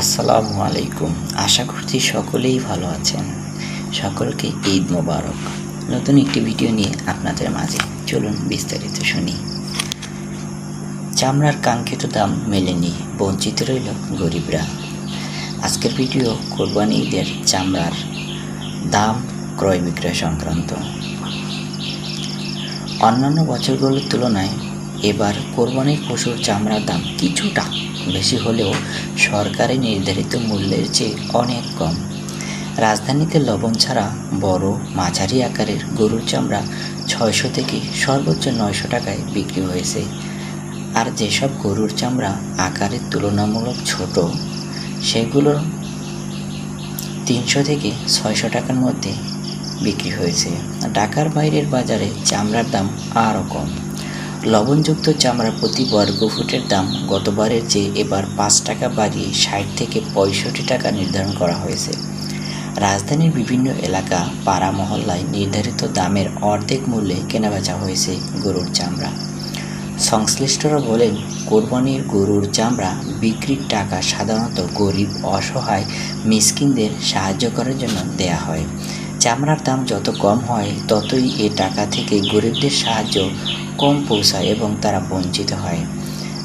আসসালামু আলাইকুম। আশা করছি সকলেই ভালো আছেন। সকলকে ঈদ মোবারক। নতুন একটি ভিডিও নিয়ে আপনাদের মাঝে। চলুন বিস্তারিত শুনি। চামড়ার কাঙ্ক্ষিত দাম মেলেনি বঞ্চিত রইল গরিবরা। আজকের ভিডিও কোরবানি ঈদের চামড়ার দাম ক্রয় বিক্রয় সংক্রান্ত। অন্যান্য বছরগুলোর তুলনায় এবার কোরবানির পশুর চামড়ার দাম কিছুটা বেশি হলেও সরকারি নির্ধারিত মূল্যের চেয়ে অনেক কম। রাজধানীতে লবণ ছাড়া বড় মাঝারি আকারের গরুর চামড়া ছয়শো থেকে সর্বোচ্চ নয়শো টাকায় বিক্রি হয়েছে। আর যেসব গরুর চামড়া আকারের তুলনামূলক ছোট, সেগুলো তিনশো থেকে ছয়শো টাকার মধ্যে বিক্রি হয়েছে। ঢাকার বাইরের বাজারে চামড়ার দাম আরও কম। লবণযুক্ত চামড়া প্রতি বর্গ ফুটের দাম গতবারের চেয়ে এবার পাঁচ টাকা বাড়িয়ে ষাট থেকে পঁয়ষট্টি টাকা নির্ধারণ করা হয়েছে। রাজধানীর বিভিন্ন এলাকা, পাড়া মহল্লায় নির্ধারিত দামের অর্ধেক মূল্যে কেনাবেচা হয়েছে গরুর চামড়া। সংশ্লিষ্টরা বলেন, কোরবানির গরুর চামড়া বিক্রির টাকা সাধারণত গরিব, অসহায়, মিসকিনদের সাহায্য করার জন্য দেয়া হয়। চামড়ার দাম যত কম হয়, ততই এ টাকা থেকে গরিবদের সাহায্য কম পৌঁছায় এবং তারা বঞ্চিত হয়।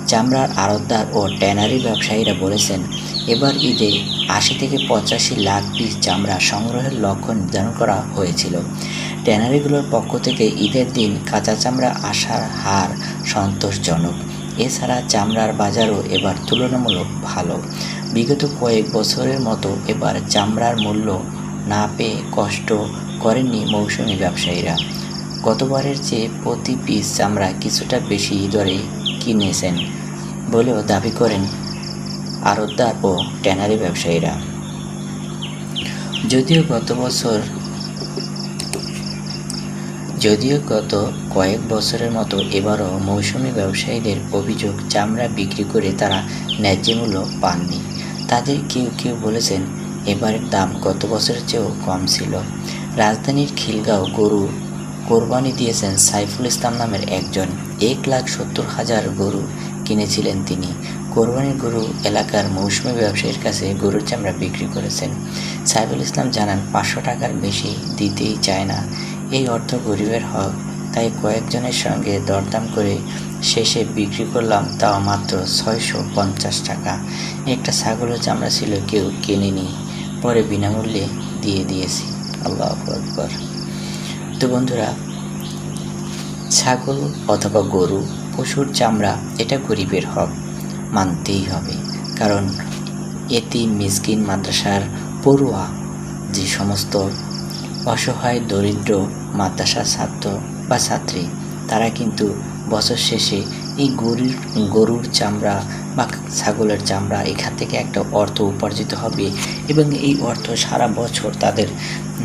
চামড়ার আড়তদার ও ট্যানারি ব্যবসায়ীরা বলেছেন, এবার ঈদে আশি থেকে পঁচাশি লাখ পিস চামড়া সংগ্রহের লক্ষ্য নির্ধারণ করা হয়েছিল। ট্যানারিগুলোর পক্ষ থেকে ঈদের দিন কাঁচা চামড়া আসার হার সন্তোষজনক। এছাড়া চামড়ার বাজারও এবার তুলনামূলক ভালো। বিগত কয়েক বছরের মতো এবার চামড়ার মূল্য না পেয়ে কষ্ট করেননি মৌসুমি ব্যবসায়ীরা। গতবারের চেয়ে প্রতি পিস চামড়া কিছুটা বেশি দরে কিনেছেন বলেও দাবি করেন আড়তদার ও ট্যানারি ব্যবসায়ীরা। যদিও গত বছর যদিও গত কয়েক বছরের মতো এবারও মৌসুমি ব্যবসায়ীদের অভিযোগ চামড়া বিক্রি করে তারা ন্যায্য মূল্য পাননি। তাদের কেউ কেউ বলেছেন এবারের দাম গত বছরের চেয়েও কম ছিল। রাজধানীর খিলগাঁও গরু কোরবানি দিয়েছেন সাইফুল ইসলাম নামের একজন। এক লাখ সত্তর হাজার গরু কিনেছিলেন তিনি। কোরবানির গরু এলাকার মৌসুমি ব্যবসায়ীর কাছে গরুর চামড়া বিক্রি করেছেন। সাইফুল ইসলাম জানান, পাঁচশো টাকার বেশি দিতেই চায় না। এই অর্থ গরিবের হক, তাই কয়েকজনের সঙ্গে দরদাম করে শেষে বিক্রি করলাম তাও মাত্র ছয়শো পঞ্চাশ টাকা। একটা ছাগলের চামড়া ছিল কেউ কেনেনি। পরে বিনামূল্যে দিয়ে দিয়েছি। আল্লাহ আকবর। তো বন্ধুরা, ছাগল অথবা গরু, পশুর চামড়া, এটা গরিবের হক, মানতেই হবে। কারণ এটি মিসকিন, মাদ্রাসার পড়ুয়া, যে সমস্ত অসহায়, দরিদ্র মাদ্রাসার ছাত্র বা ছাত্রী, তারা কিন্তু বছর শেষে এই গরুর গরুর চামড়া বা ছাগলের চামড়া এখান থেকে একটা অর্থ উপার্জিত হবে এবং এই অর্থ সারা বছর তাদের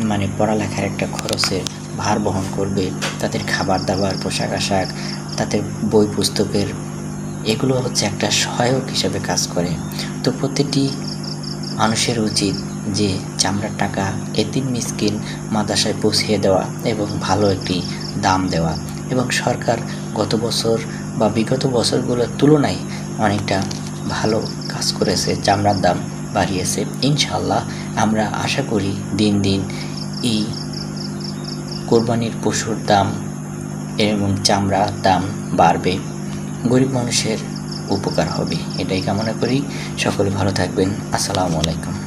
মানে পড়ালেখার একটা খরচের ভার বহন করবে। তাদের খাবার দাবার, পোশাক আশাক, তাদের বই পুস্তকের, এগুলো হচ্ছে একটা সহায়ক হিসেবে কাজ করে। তো প্রতিটি মানুষের উচিত যে চামড়ার টাকা এতিম মিসকিন মাদ্রাসায় পৌঁছিয়ে দেওয়া এবং ভালো একটি দাম দেওয়া। এবং সরকার গত বছর বা বিগত বছরগুলোর তুলনায় অনেকটা ভালো কাজ করেছে, চামড়ার দাম বাড়িয়েছে। ইনশাল্লাহ আমরা আশা করি দিন দিন এই কোরবানির পশুর দাম এবং চামড়ার দাম বাড়বে। গরিব মানুষের উপকার হবে, এটাই কামনা করি। সকলে ভালো থাকবেন। আসসালামু আলাইকুম।